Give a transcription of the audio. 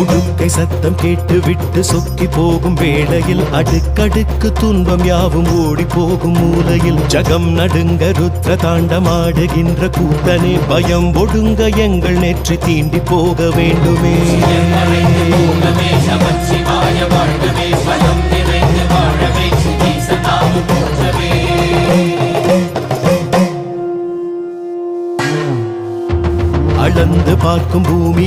உடுக்கை சத்தம் கேட்டு விட்டு சொக்கி போகும் வேளையில் அடுக்கடுக்கு துன்பம் யாவும் ஓடி போகும் மூலையில். ஜகம் நடுங்க ருத்ர தாண்டமாடுகின்ற கூத்தனே பயம் ஒடுங்க எங்கள் நெற்றி தீண்டி போக வேண்டுமே. வாழ்கவே பலம் நிறைந்து வாழவே போற்றவே அளந்து பார்க்கும் பூமி